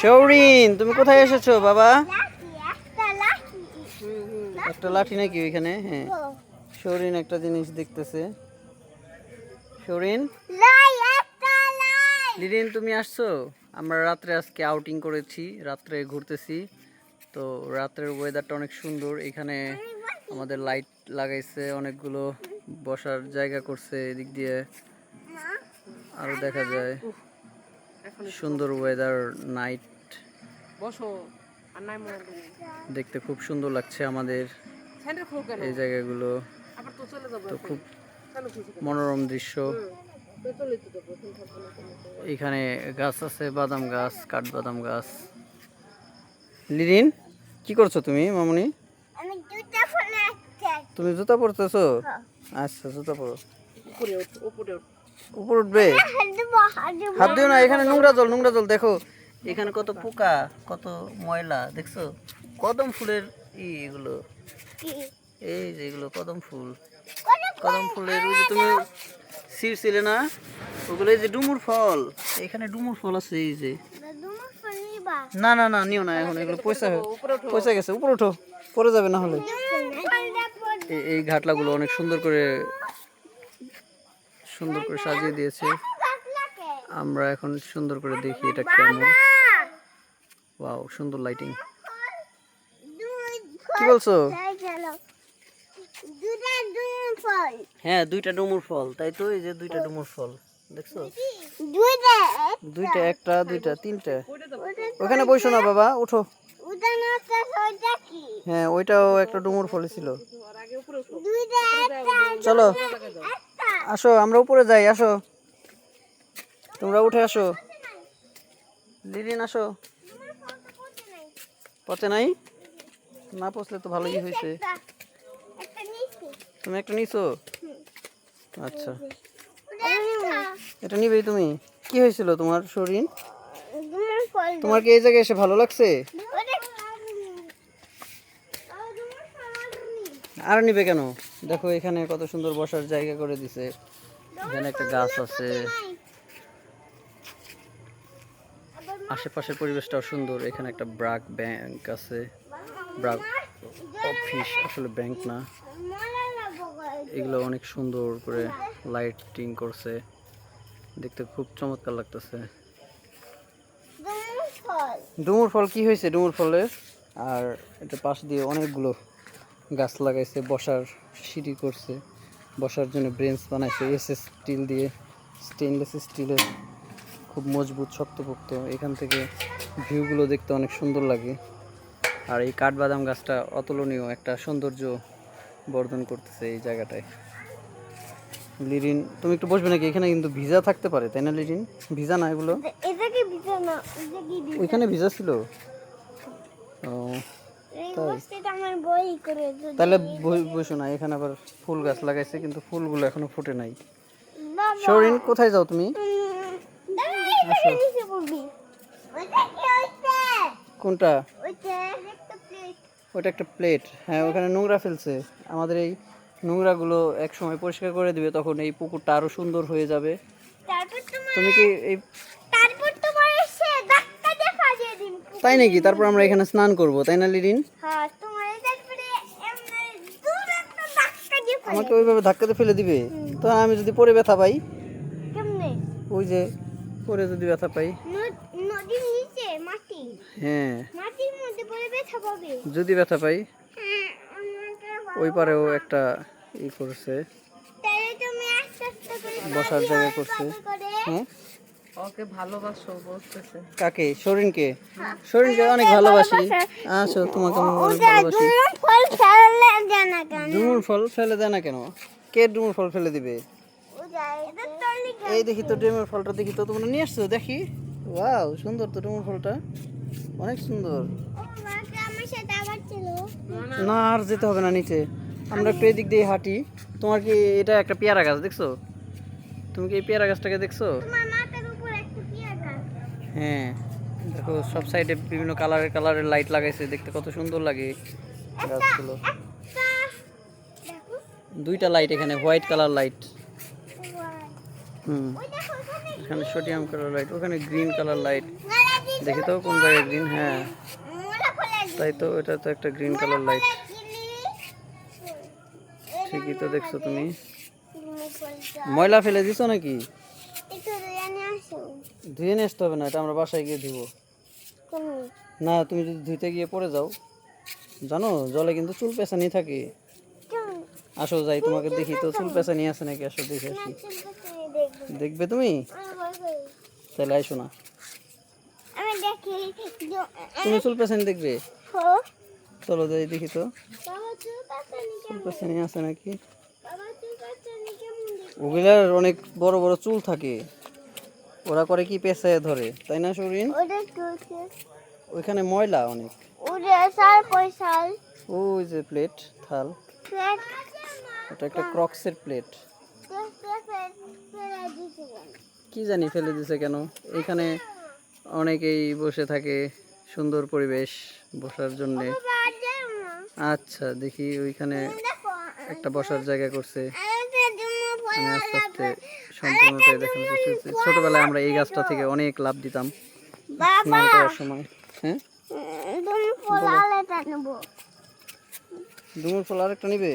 শৌরিন তুমি কোথায় এসেছ বাবা? একটা লাঠি নাকি ওইখানে? হ্যাঁ। শৌরিন একটা জিনিস দেখতেছে। শৌরিন? লিরিন তুমি আসছো? আমরা রাত্রে আজকে আউটিং করেছি রাত্রে ঘুরতেছি। তো রাত্রের ওয়েদারটা অনেক সুন্দর। এখানে আমাদের লাইট লাগাইছে অনেকগুলো বসার জায়গা করছে এদিক দিয়ে আরও দেখা যায়। সুন্দর ওয়েদার নাইট বসো দেখতে খুব সুন্দর লাগছে আমাদের এই জায়গাগুলো। তো চলে যাব তো এখন। খুব মনোরম দৃশ্য। তো চলে তো যাব এখন গাছ আছে বাদাম গাছ কাঠবাদাম গাছ। লিরিন কি করছ তুমি মামুনি? তুমি জুতা পরতেছো? আচ্ছা জুতা পরো। উপরে উপরে উপর উঠবে? হাত দিও না এখানে নোংরা জল নোংরা জল দেখো। এখানে কত পোকা কত ময়লা দেখছ? কদম ফুলের ই এগুলো। এই যে এগুলো কদম ফুল। কদম ফুলের ওই যে তুমি ছিঁড়ছিলে না ওগুলো এই যে ডুমুর ফল। এখানে ডুমুর ফল আছে এই যে। না না না নিও না এখন এগুলো পয়সা পয়সা গেছে উপরে ওঠো পরে যাবে না হলে। এই- এই ঘাটলাগুলো অনেক সুন্দর করে সুন্দর করে সাজিয়ে দিয়েছে। আমরা এখন সুন্দর করে দেখি এটা কেমন। ওয়াও, সুন্দর লাইটিং কি বলছো? হ্যাঁ দুইটা ডুমুর ফল। তাই তো, এই যে দুইটা ডুমুর ফল। দেখছ? দুইটা, একটা, দুইটা, তিনটা। ওখানে বসো না বাবা, উঠো। হ্যাঁ ওইটাও একটা ডুমুর ফল ছিল। চলো। আসো আমরা উপরে যাই আসো। তোমরা উঠে আসো। আসো। পচে নাই? না পচলে তো ভালোই হয়েছে। একটা একটা নিচে। তুমি একটা নিছো? আচ্ছা। এটা নিবেই তুমি। কি হয়েছিল তোমার শরীর? তোমার কি এই জায়গায় এসে ভালো লাগছে ওটা আর দুমা ফল নি আর নিবে কেন? দেখো এখানে কত সুন্দর বসার জায়গা করে দিছে। এখানে একটা গাছ আছে। আশেপাশের পরিবেশটাও সুন্দর। এখানে একটা ব্রাক ব্যাংক আছে। ব্রাক অফিস আসলে ব্যাংক না। এগুলো অনেক সুন্দর করে লাইটিং করছে। দেখতে খুব চমৎকার লাগতেছে। ডুমুর ফল। কি হয়েছে ডুমুর ফলের? আর এটা পাশ দিয়ে অনেকগুলো গাছ লাগাইছে বসার সিঁড়ি করছে বসার জন্য ব্রেঞ্চ বানাইছে এস এস স্টিল দিয়ে স্টেনলেস স্টিলের খুব মজবুত শক্তপোক্ত। এখান থেকে ভিউগুলো দেখতে অনেক সুন্দর লাগে। আর এই কাঠবাদাম গাছটা অতুলনীয় একটা সৌন্দর্য বর্ধন করতেছে এই জায়গাটায়। লিরিন তুমি একটু বসবে নাকি? এখানে কিন্তু ভিজা থাকতে পারে তাই না লিরিন? ভিজা না এগুলো? ওইখানে ভিজা ছিল? ও। তাহলে বসো না এখানে আবার ফুল গাছ লাগাইছে কিন্তু ফুলগুলো এখনও ফুটে নাই। শরীন কোথায় যাও তুমি? কোনটা? ওইটা একটা প্লেট ওটা একটা প্লেট হ্যাঁ ওখানে নোংরা ফেলছে। আমাদের এই নোংরাগুলো এক সময় পরিষ্কার করে দিবে তখন এই পুকুরটা আরও সুন্দর হয়ে যাবে। তুমি কি এই তারপর তোমার এসে ধাক্কা দিয়ে ফাজিয়ে দিন তাই নাকি? তারপর আমরা এখানে স্নান করব তাই না লিরিন? হ্যাঁ আমাকে ওইভাবে ধাক্কাতে ফেলে দিবে? তো আমি যদি পরে ব্যথা পাই? ওই যে পরে যদি ব্যথা পাই। হ্যাঁ। যদি ব্যথা পাই হ্যাঁ ওই পারেও একটা ই করছে। বসার জায়গা করছে। হ্যাঁ? ওকে ভালোবাসো বলতেছে। কাকে? শরীনকে শরীনকে অনেক ভালোবাসি। আসো তোমাকে আমি অনেক ভালোবাসি। দুমন ফল ফেললে জানা কেন? ডুমুর ফল ফেলে দেয় না কেন? কে ডুমুর ফল ফেলে দিবে? এই দেখি তো ডুমুর ফলটা দেখি তো তোমরা নিয়ে আসছো দেখি। ওয়াও সুন্দর তো ডুমুর ফলটা। অনেক সুন্দর। না আর যেতে হবে না নিচে। আমরা একটু এদিক দিয়ে হাঁটি। তোমার কি এটা একটা পেয়ারা গাছ দেখছ? তুমি কি এই পেয়ারা গাছটাকে দেখছ তোমার মাথার উপর একটা পিয়া গাছ হ্যাঁ। দেখো সব সাইডে বিভিন্ন কালারের কালারের লাইট লাগাইছে দেখতে কত সুন্দর লাগে। গাছগুলো দুইটা লাইট এখানে হোয়াইট কালার লাইট হুম। এখানে সোডিয়াম কালার লাইট ওখানে গ্রিন কালার লাইট দেখি তো কোন জায়গায় গ্রিন হ্যাঁ। তাই তো এটা তো একটা গ্রিন কালার লাইট ঠিকই তো দেখছ তুমি। ময়লা ফেলে দিছো নাকি? ধুয়ে নিয়ে আসতে হবে না, এটা আমরা বাসায় গিয়ে ধুবো। না, তুমি যদি ধুইতে গিয়ে পড়ে যাও, জানো, জলে কিন্তু চুল পেঁচানি থাকে। আসো যাই, তোমাকে দেখি তো, চুল পেঁচানি আছে নাকি? আসো দেখে আসি। দেখবে তুমি? তাহলে আইসো না। তুমি চুল পেঁচানি দেখবে? চলো যাই, দেখি তো। চুল পেঁচানি আছে নাকি? ওগুলার অনেক বড় বড় চুল থাকে। ওরা করে কি পেঁচায় ধরে তাই না চুলছে ওইখানে ময়লা অনেক। ওই যে প্লেট থাল। এটা একটা ক্রক্সের প্লেট। কি জানি ফেলে দিছে কেন? এখানে অনেকেই বসে থাকে সুন্দর পরিবেশ বসার জন্যে। আচ্ছা দেখি ওইখানে একটা বসার জায়গা করছে। আমি আস্তে আস্তে সম্পূর্ণটাই দেখানোর চেষ্টা করছি ছোটবেলায় আমরা এই গাছটা থেকে অনেক লাভ দিতাম। স্নান করার সময় হ্যাঁ? ডুমুর ফল আরেকটা নিবে?